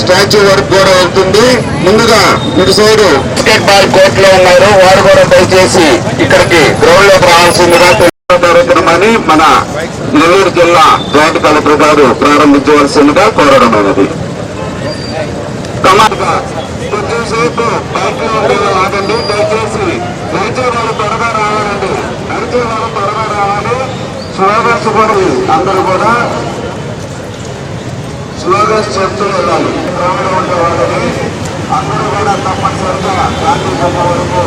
Statue వరకు కూడా వెళ్తుంది. ముందుగా ఇటు సైడ్ క్రికెట్ బాల్ కోర్ట్లో ఉన్నారు. వారు కూడా దయచేసి ఇక్కడికి గ్రౌండ్లోకి రావాల్సిందిగా కార్యక్రమాన్ని మన నెల్లూరు జిల్లా జాయింట్ కలెక్టర్ గారు ప్రారంభించవలసిందిగా కోరడం అనేది. దయచేసి త్వరగా త్వరగా అందరూ కూడా స్లోగన్స్ చెప్తూ వెళ్ళాలి గ్రామీణ ఉండే వాళ్ళని అందరూ కూడా తప్పనిసరిగా రాత్రి సభ వరకు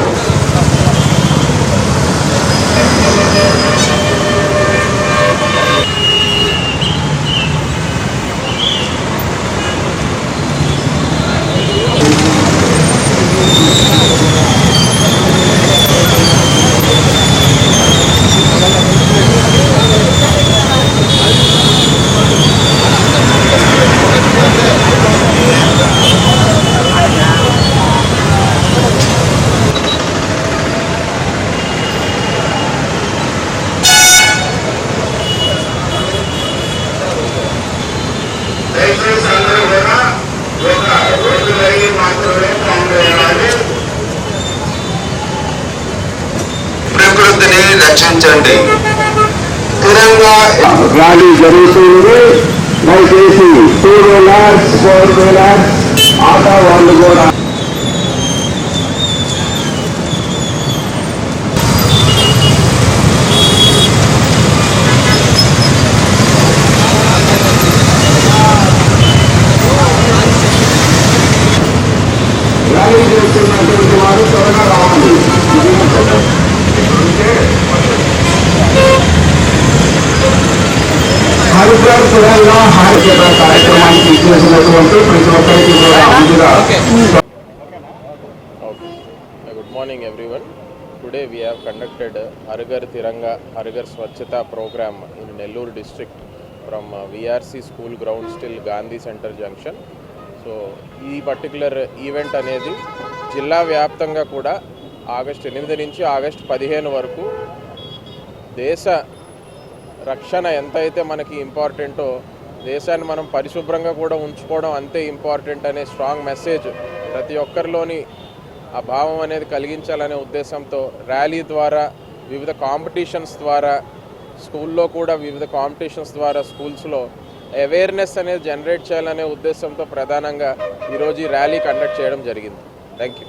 ప్రకృతిని స్థిరంగా ర్యాలీ జరుగుతుంది దయచేసి two wheelers four wheelers auto వాళ్ళు కూడా. ర్యాలీ చేస్తున్నటువంటి వారు త్వరగా రావాలి. Good morning everyone. Today we have conducted హరిగర్ Tiranga హరిగర్ స్వచ్ఛత programme in Nellore district from VRC school ground still Gandhi centre junction so ఈ పర్టికులర్ ఈవెంట్ అనేది జిల్లా వ్యాప్తంగా కూడా ఆగస్టు ఎనిమిది నుంచి ఆగస్టు పదిహేను వరకు దేశ రక్షణ ఎంతైతే మనకి ఇంపార్టెంటో దేశాన్ని మనం పరిశుభ్రంగా కూడా ఉంచుకోవడం అంతే ఇంపార్టెంట్ అనే స్ట్రాంగ్ మెసేజ్ ప్రతి ఒక్కరిలోని ఆ భావం అనేది కలిగించాలనే ఉద్దేశంతో ర్యాలీ ద్వారా వివిధ కాంపిటీషన్స్ ద్వారా స్కూల్లో కూడా వివిధ కాంపిటీషన్స్ ద్వారా స్కూల్స్లో అవేర్నెస్ అనేది జనరేట్ చేయాలనే ఉద్దేశంతో ప్రధానంగా ఈరోజు ఈ ర్యాలీ కండక్ట్ చేయడం జరిగింది. Thank you